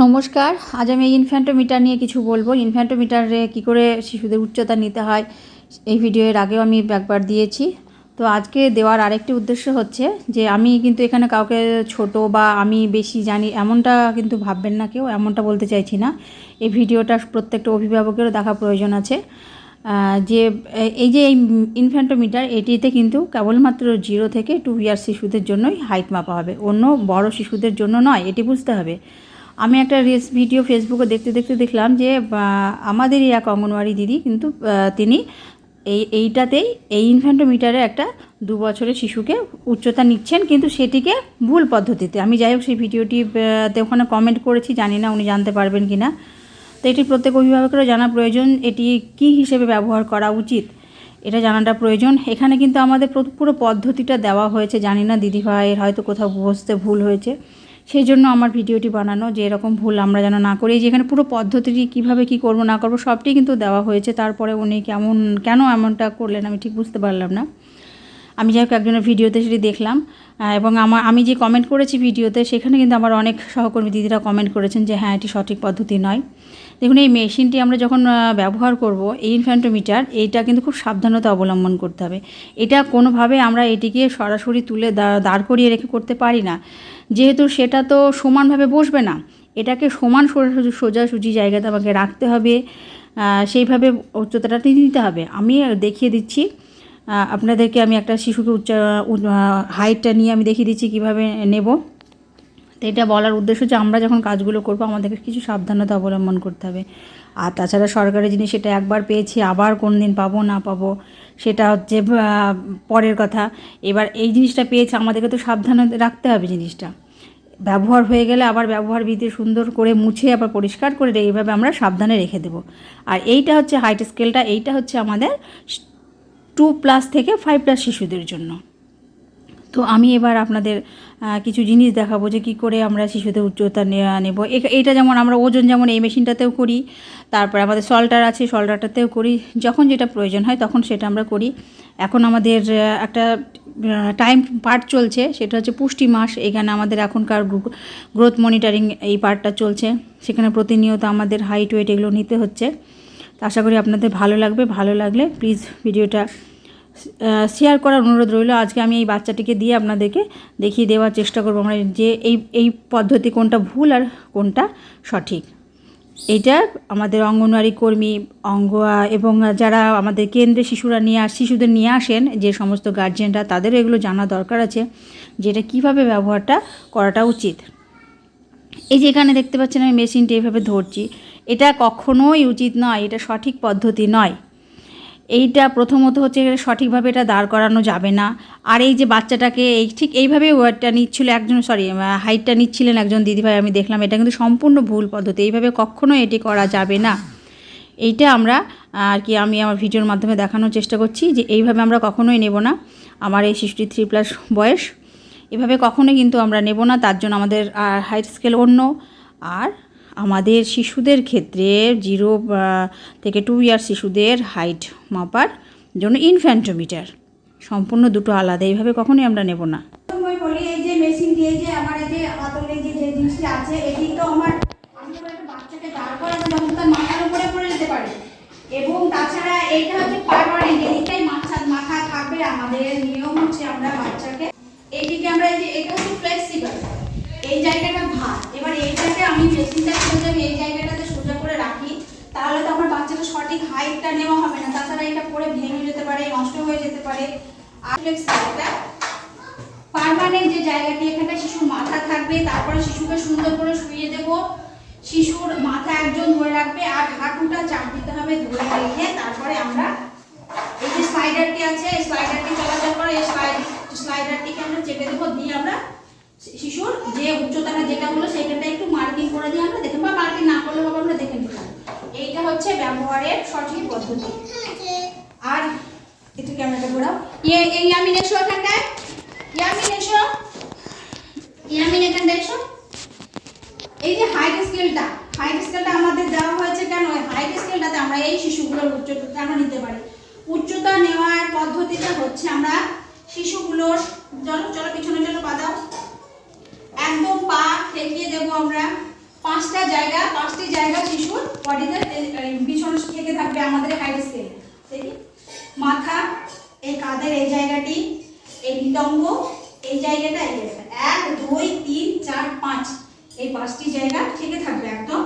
নমস্কার, আজ আমি ইনফ্যান্টোমিটার নিয়ে কিছু বলব। ইনফ্যান্টোমিটারে কী করে শিশুদের উচ্চতা নিতে হয়, এই ভিডিও এর আগেও আমি একবার দিয়েছি। তো আজকে দেওয়ার আরেকটি উদ্দেশ্য হচ্ছে যে, আমি কিন্তু এখানে কাউকে ছোট বা আমি বেশি জানি এমনটা কিন্তু ভাববেন না কেউ, এমনটা বলতে চাইছি না। এই ভিডিওটা প্রত্যেকটা অভিভাবকেরও দেখা প্রয়োজন আছে। যে এই যে এই ইনফ্যান্টোমিটার, এটিতে কিন্তু কেবলমাত্র জিরো থেকে টু ইয়ার শিশুদের জন্যই হাইট মাপা হবে। অন্য বড় শিশুদের জন্য নয়, এটি বুঝতে হবে। আমি একটা রিলস ভিডিও ফেসবুকে দেখতে দেখতে দেখলাম যে আমাদেরই এক অঙ্গনওয়াড়ি দিদি কিন্তু তিনি এই, এইটাতেই এই ইনফ্যান্টোমিটারে একটা দু বছরের শিশুকে উচ্চতা নিচ্ছেন কিন্তু সেটিকে ভুল পদ্ধতিতে। আমি যাই হোক সেই ভিডিওটি ওখানে কমেন্ট করেছি, জানি না উনি জানতে পারবেন কি না তো এটি প্রত্যেক অভিভাবকেরও জানা প্রয়োজন, এটি কি হিসেবে ব্যবহার করা উচিত, এটা জানাটা প্রয়োজন। এখানে কিন্তু আমাদের পুরো- পদ্ধতিটা দেওয়া হয়েছে, জানি না দিদিভাইয়ের হয়তো কোথাও বুঝতে ভুল হয়েছে। সেই জন্য আমার ভিডিওটি বানানো যে এরকম ভুল আমরা যেন না করি, এই যে এখানে পুরো পদ্ধতিটি কীভাবে কী করব, না করব সবটি কিন্তু দেওয়া হয়েছে। তারপরে উনি কেমন, কেন এমনটা করলেন আমি ঠিক বুঝতে পারলাম না। আমি যাই হোক একজনের ভিডিওতে সেটি দেখলাম এবং আমার আমি যে কমেন্ট করেছি ভিডিওতে, সেখানে কিন্তু আমার অনেক সহকর্মী দিদিরা কমেন্ট করেছেন যে হ্যাঁ এটি সঠিক পদ্ধতি নয়। দেখুন, এই মেশিনটি আমরা যখন ব্যবহার করব, এই ইনফ্যান্টোমিটার, এইটা কিন্তু খুব সাবধানতা অবলম্বন করতে হবে। এটা কোনোভাবে আমরা এটিকে সরাসরি তুলে দাঁড় করিয়ে রেখে করতে পারি না। যেহেতু সেটা তো সমানভাবে বসবে না, এটাকে সমান সোজা- সোজাসুজি জায়গাতে আমাকে রাখতে হবে সেইভাবে উচ্চতাটা নিতে হবে। আমি দেখিয়ে দিচ্ছি আপনাদেরকে আমি একটা শিশুকে উচ্চ হাইটটা নিয়ে আমি দেখিয়ে দিচ্ছি কীভাবে নেব। তো এটা বলার উদ্দেশ্য যে আমরা যখন কাজগুলো করব, আমাদেরকে কিছু সাবধানতা অবলম্বন করতে হবে। আর তাছাড়া সরকারি জিনিস সেটা একবার পেয়েছি, আবার কোন দিন পাবো, না পাবো, সেটা হচ্ছে পরের কথা। এবার এই জিনিসটা পেয়েছে, আমাদেরকে তো সাবধান রাখতে হবে জিনিসটা। ব্যবহার হয়ে গেলে আবার ব্যবহার বিধি সুন্দর করে মুছে, আবার পরিষ্কার করে এইভাবে আমরা সাবধানে রেখে দেবো। আর এইটা হচ্ছে হাইট স্কেলটা এইটা হচ্ছে আমাদের টু প্লাস থেকে ফাইভ প্লাস শিশুদের জন্য। তো আমি এবার আপনাদের কিছু জিনিস দেখাবো যে কী করে আমরা শিশুদের উচ্চতা নেব। এটা যেমন আমরা ওজন যেমন এই মেশিনটাতেও করি, তারপরে আমাদের সল্টার আছে সল্টারটাতেও করি, যখন যেটা প্রয়োজন হয় তখন সেটা আমরা করি। এখন আমাদের একটা টাইম পার্ট চলছে, সেটা হচ্ছে পুষ্টি মাস, এখানে আমাদের এখনকার গ্রোথ মনিটরিং এই পার্টটা চলছে। সেখানে প্রতিনিয়ত আমাদের হাইট ওয়েট এগুলো নিতে হচ্ছে। আশা করি আপনাদের ভালো লাগবে, ভালো লাগলে প্লিজ ভিডিওটা শেয়ার করার অনুরোধ রইল। আজকে আমি এই বাচ্চাটিকে দিয়ে আপনাদেরকে দেখিয়ে দেওয়ার চেষ্টা করব আমরা যে এই এই পদ্ধতি কোনটা ভুল আর কোনটা সঠিক। এইটা আমাদের অঙ্গনওয়াড়ি কর্মী অঙ্গ এবং যারা আমাদের কেন্দ্রে শিশুরা নিয়ে আস, শিশুদের নিয়ে আসেন, যে সমস্ত গার্জেনরা তাদেরও এগুলো জানা দরকার আছে যে এটা কীভাবে ব্যবহারটা করাটা উচিত। এই যে এখানে দেখতে পাচ্ছেন আমি মেশিনটা এইভাবে ধরছি। এটা কখনোই উচিত নয়, এটা সঠিক পদ্ধতি নয়। এইটা প্রথমত হচ্ছে সঠিকভাবে এটা দাঁড় করানো যাবে না। আর এই যে বাচ্চাটাকে এই ঠিক এইভাবে ওয়েটটা নিচ্ছিল একজন সরি হাইটটা নিচ্ছিলেন একজন দিদিভাই, আমি দেখলাম, এটা কিন্তু সম্পূর্ণ ভুল পদ্ধতি, এইভাবে কখনো এটি করা যাবে না। এইটা আমরা, আর কি, আমি আমার ভিডিওর মাধ্যমে দেখানোর চেষ্টা করছি যে এইভাবে আমরা কখনোই নেব না। আমার এই শিশুটি থ্রি প্লাস বয়স, এভাবে কখনোই কিন্তু আমরা নেব না, তার জন্য আমাদের হাইট স্কেল অন্য। আর আমাদের শিশুদের ক্ষেত্রে জিরো থেকে টু ইয়ার শিশুদের হাইট মাপার জন্য ইনফ্যান্টোমিটার সম্পূর্ণ দুটো আলাদা, এইভাবে কখনোই আমরা নেব না। এই এবং তাছাড়া এইটা হচ্ছে পারমানেন্ট মাথা মাথা থাকবে আমাদের, নিয়ম হচ্ছে আমরা বাচ্চাকে এইদিকে আমরা এই যে, এটা হচ্ছে ফ্লেক্সিবল এই জায়গাটা ভার। এবার এইটাকে আমি সোজা আমি এই জায়গাটাতে সোজা করে রাখি তাহলে তো আমার বাচ্চাটা সঠিক হাইটটা নেওয়া হবে না। তাছাড়া এটা পরে ভেঙে যেতে পারে, নষ্ট হয়ে যেতে পারে। পার্মানেন্ট যে জায়গাটি এখানটা শিশুর মাথা থাকবে, তারপরে শিশুকে সুন্দর করে শুইয়ে দেব। শিশুর মাথা একজন ধরে রাখবে আর হাঁটুটা চাপ দিতে হবে ধরে রেখে। তারপরে আমরা এই যে স্লাইডারটি আছে, এই স্লাইডারটি চলাচল করে, এই স্লাইড স্লাইডারটিকে আমরা চেপে দেবো। দিয়ে আমরা শিশুর যে উচ্চতাটা যেটা হলো সেখানটা একটু মার্কিং করে দিয়ে আমরা দেখে বা মার্কিং না করলে আমরা দেখে নিলাম এইটা হচ্ছে ব্যবহারের সঠিক পদ্ধতি। আর একটু ক্যামেরাটা ঘোরাও। ইয়ে এই ইয়ামিন এসো এখানটায়। ইয়ামিন এই যে হাইট স্কেলটা হাইট স্কেলটা আমাদের দেওয়া হয়েছে কেন? হাইট স্কেলটাতে আমরা এই শিশুগুলোর উচ্চতা আমরা নিতে পারি? উচ্চতা নেওয়ার পদ্ধতিটা হচ্ছে আমরা শিশুগুলোর, চলো চলো, পিছনে, চলো, পা দাও। একদম পা ঠেকিয়ে দেবো আমরা। পাঁচটা জায়গা, পাঁচটি জায়গা শিশুর বডিতে পিছন থেকে থাকবে আমাদের হাইট স্কেল মাথা, এই কাঁধের এই জায়গাটি, এই নিতম্ব এই জায়গাটা এই এক, দুই, তিন, চার, পাঁচ, এই পাঁচটি জায়গা থেকে থাকবে একদম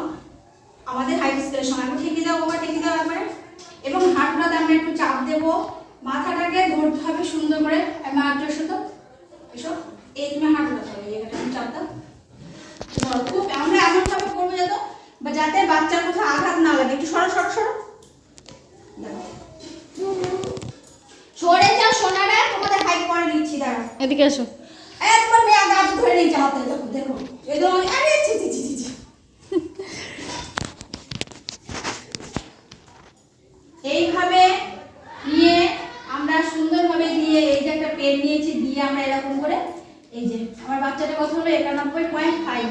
আমাদের হাইট স্কেলের সময় ঠেকে দাও বাবা, ঠেকে দাও একবারে। এবং হাঁটুটাতে আমরা একটু চাপ দেবো। মাথাটাকে ধরতে হবে সুন্দর করে। মা একটু এসো। তো এসো এই তুমি হাঁটুটা চাপ দাও। খুব আমরা এমন ভাবে করব যাতে যাতে বাচ্চার কোথাও আঘাত না লাগে। একটু সরো সরো সরো। সরে যাও সোনারা তোমাদের হাইট পরে নিচ্ছি দাঁড়াও। এদিকে এসো। একবার মেয়ে গাছ ধরে নিয়েছে হাতে দেখো দেখো। আরে ছি ছি ছি ছি। এইভাবে নিয়ে আমরা সুন্দরভাবে দিয়ে এই যে একটা পেন নিয়েছি দিয়ে আমরা এরকম করে এই যে বাচ্চাটা কত হলো একানব্বই পয়েন্ট ফাইভ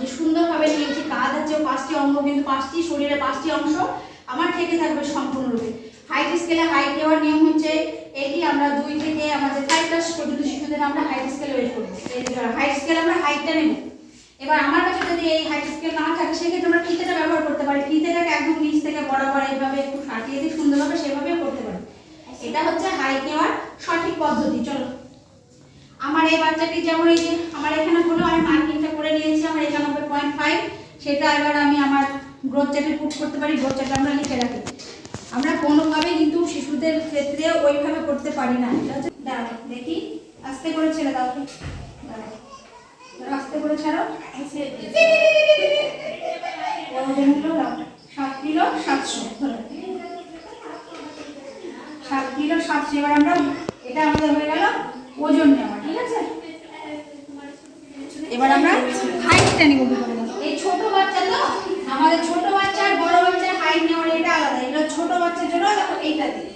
যে সুন্দরভাবে নিয়েছি কাঁধ আছে পাঁচটি অঙ্গ কিন্তু পাঁচটি শরীরে পাঁচটি অংশ আমার থেকে থাকবে সম্পূর্ণরূপে। হাইট স্কেলে হাইট নেওয়ার নিয়ম হচ্ছে এটি আমরা দুই থেকে আমাদের ফাইভ ক্লাস পর্যন্ত শিশুদের আমরা হাইট স্কেলে ওয়েট করব। হাইট স্কেলে আমরা হাইটটা নেব। এবার আমার কাছে যদি এই হাইট স্কেল না থাকে, সেক্ষেত্রে আমরা ফিতেটা ব্যবহার করতে পারি। ফিতেটাকে একদম নিচ থেকে বরাবর এইভাবে একটু সাটিয়ে দিই সুন্দরভাবে সেভাবেও করতে পারি। এটা হচ্ছে হাইট নেওয়ার সঠিক পদ্ধতি। চলো। আমার এই বাচ্চাটি যেমন এই যে আমার এখানে হলো, আমি মার্কিংটা করে নিয়েছি, আমার একানব্বই পয়েন্ট ফাইভ সেটা এবার আমি আমার গ্রোথ চার্টে পুট করতে পারি গ্রোথ চার্টে আমরা লিখে রাখি। আমরা কোনোভাবে কিন্তু শিশুদের ক্ষেত্রে ওইভাবে করতে পারি না। এটা হচ্ছে দাঁড়াও, দেখি। আস্তে করে ছেড়ে দাও। দাঁড়াও। আস্তে করে ছাড়ো। ওজন হলো। সাত কিলো, সাতশো। সাত কিলো, সাতশো। এবার আমরা এটা আমাদের হয়ে গেল ওজন নেওয়া। ঠিক আছে? এবার আমরা হাইটটা নিব এই ছোট বাচ্চা তো? আমাদের ছোট বাচ্চা আর বড় বাচ্চার হাইট নেওয়ার এটা আলাদা। এটা ছোট বাচ্চার জন্য এটা এইটা দিই।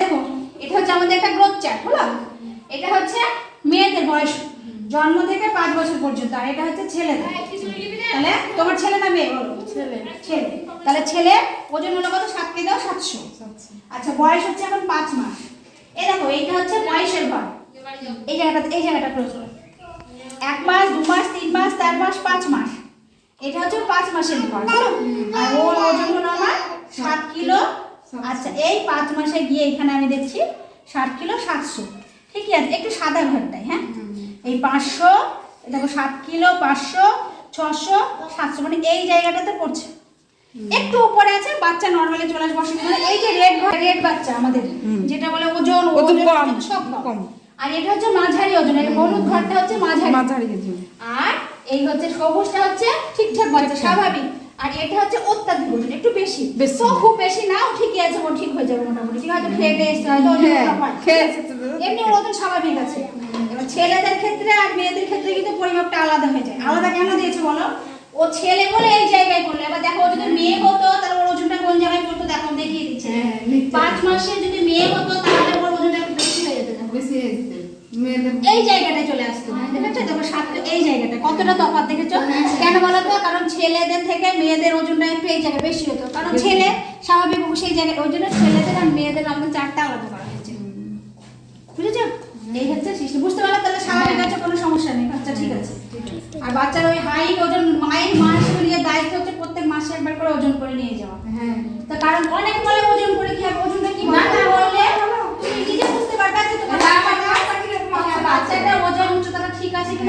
দেখো এটা হচ্ছে আমাদের একটা গ্রোথ চার্ট হলো? এটা হচ্ছে মেয়েদের বয়স। জন্ম থেকে পাঁচ বছর পর্যন্ত আর এটা হচ্ছে ছেলেদের। তাহলে তোমার ছেলে না মেয়ে? বলো ছেলে। ছেলে। তাহলে ছেলে ওজন হলো কত? সাত কেজি দাও সাতশো। আচ্ছা বয়স হচ্ছে এখন পাঁচ মাস। এই দেখো এইটা হচ্ছে বয়সের ঘর এই জায়গাটা এই জায়গাটা ক্লোজ করো। এক মাস দু মাস তিন মাস চার মাস পাঁচ মাস। এটা হচ্ছে পাঁচ মাসের ঘর আর ওর ওজন হলো আমার সাত কিলো আচ্ছা এই পাঁচ মাসে গিয়ে এখানে আমি দেখছি ষাট কিলো সাতশো। ঠিকই আছে একটু সাদা ঘরটাই হ্যাঁ? এই পাঁচশো দেখো সাত কিলো পাঁচশো ছশো সাতশো মানে এই জায়গাটাতে পড়ছে। একটু উপরে আছে বাচ্চা নর্মালি চলে আসবে অসুবিধা এই যে রেড রেড বাচ্চা আমাদের যেটা বলে ওজন ওজন সব কম। আর এটা হচ্ছে মাঝারি ওজন এই হলুদ ঘরটা হচ্ছে মাঝারি। মাঝারি আর এই হচ্ছে সবুজটা হচ্ছে ঠিকঠাক বাচ্চা স্বাভাবিক। আর এটা হচ্ছে অত্যাধিক ওজন একটু বেশি। বেশি। তো খুব বেশি নাও ঠিকই আছে ও ঠিক হয়ে যাবে মোটামুটি। ঠিক আছে খেয়ে টেস্ট হয়তো হ্যাঁ, এমনি ওর ওজন স্বাভাবিক আছে। এবার ছেলেদের ক্ষেত্রে আর মেয়েদের ক্ষেত্রে কিন্তু পরিমাপটা আলাদা হয়ে যায়। আলাদা কেন দিয়েছে বলো? ও ছেলে বলে এই জায়গায় করল। এবার দেখো যদি মেয়ে হতো তাহলে ওর ওজনটা কোন জায়গায় পড়তো? দেখো দেখিয়ে দিচ্ছে। হ্যাঁ, পাঁচ মাসে যদি মেয়ে হতো তাহলে ওর ওজনটা একটু বেশি হয়ে যেত দেখো। বেশি হয়ে যেতে মেয়েদের এই জায়গাটায় চলে আসতো দেখেছ? দেখো সাতটা এই জায়গাটা কতটা তফাৎ দেখেছ? কেন বলো তো কারণ ছেলেদের থেকে মেয়েদের ওজনটা একটু এই জায়গায় বেশি হতো। কারণ ছেলে স্বাভাবিক সেই জায়গায় ওই জন্য ছেলেদের আর মেয়েদের আমাদের চারটা আলাদা করা হয়েছে। বুঝেছ? এই হচ্ছে শিশু বুঝতে পারলে তাহলে স্বাভাবিক আছে কোনো সমস্যা নেই। বাচ্চা ঠিক আছে। আর বাচ্চার ওই হাইট ওজন মায়ের মা হিসেবে নিয়ে দায়িত্ব হচ্ছে প্রত্যেক মাসে একবার করে ওজন করে নিয়ে যাওয়া। হ্যাঁ। তা কারণ অনেক বলে ওজন করে কি হবে ওজনটা কি না, না, বললে তুমি নিজে বুঝতে পারবে যে তোমার হ্যাঁ, বাচ্চাটা- বাচ্চাটার ওজন উচ্চতাটা